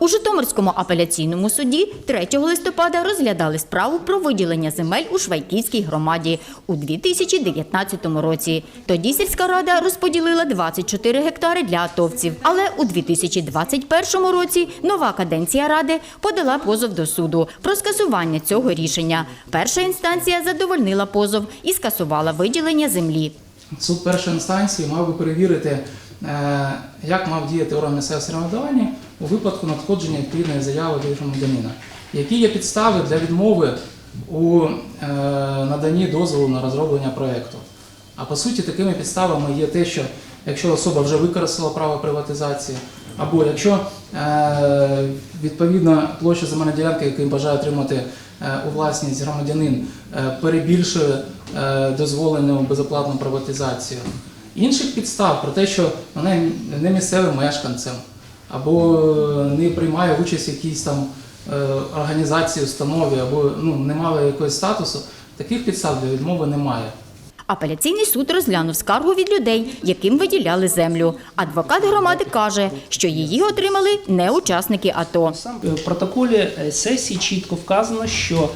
У Житомирському апеляційному суді 3 листопада розглядали справу про виділення земель у Швайківській громаді у 2019 році. Тоді сільська рада розподілила 24 гектари для атовців. Але у 2021 році нова каденція ради подала позов до суду про скасування цього рішення. Перша інстанція задовольнила позов і скасувала виділення землі. Суд першої інстанції мав би перевірити, як мав діяти орган місцевого самоврядування у випадку надходження відповідної заяви від громадянина. Які є підстави для відмови у е, наданні дозволу на розроблення проєкту? А по суті, такими підставами є те, що якщо особа вже використала право приватизації, або якщо е, відповідна площа земельної ділянки, яку бажає отримати е, у власність громадянин, е, перебільшує е, дозволену безоплатну приватизацію. Інших підстав про те, що вона не місцевим мешканцем або не приймає участь в якійсь там е, організації, установі, або ну, не мала якогось статусу, таких підстав для відмови немає. Апеляційний суд розглянув скаргу від людей, яким виділяли землю. Адвокат громади каже, що її отримали не учасники АТО. Сам е, в протоколі е, сесії чітко вказано, що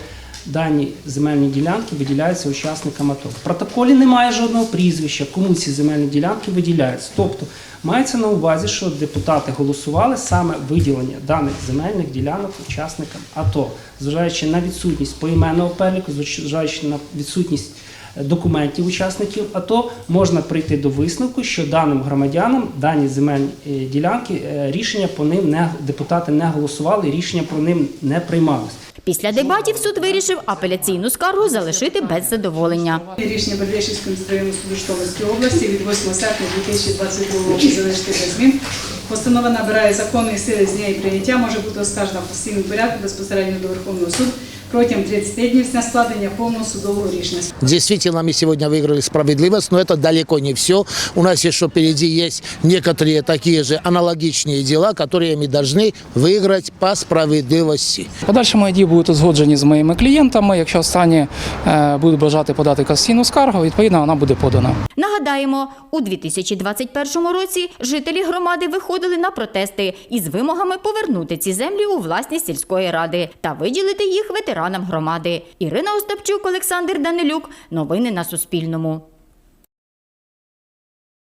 дані земельні ділянки виділяються учасникам АТО. В протоколі немає жодного прізвища, кому ці земельні ділянки виділяються. Тобто мається на увазі, що депутати голосували саме виділення даних земельних ділянок учасникам АТО, зважаючи на відсутність поіменного переліку, зважаючи на відсутність документів учасників АТО, можна прийти до висновку, що даним громадянам дані земельні е, ділянки е, рішення по ним не депутати не голосували, рішення про ним не приймалось. Після дебатів суд вирішив апеляційну скаргу залишити без задоволення. Рішення Бердичівського міськрайонного суду Житомирської області від 8 серпня 2022 року залишити без змін. Постанова набирає законної сили з неї прийняття, може бути оскаржена в постійному порядку безпосередньо до Верховного суду протягом 30 днів з дня складення повного судового рішення. Действительно, мы сегодня выиграли справедливость, но это далеко не все. У нас еще впереди есть некоторые такие же аналогичные дела, которые мы должны выиграть по справедливости. Подальші мої дії будуть узгоджені з моїми клієнтами. Якщо останні е, будуть бажати подати касаційну скаргу, відповідно вона буде подана. Нагадаємо, у 2021 році жителі громади виходили на протести із вимогами повернути ці землі у власність сільської ради та виділити їх ветеранам громади. Ірина Остапчук, Олександр Данилюк. Новини на Суспільному.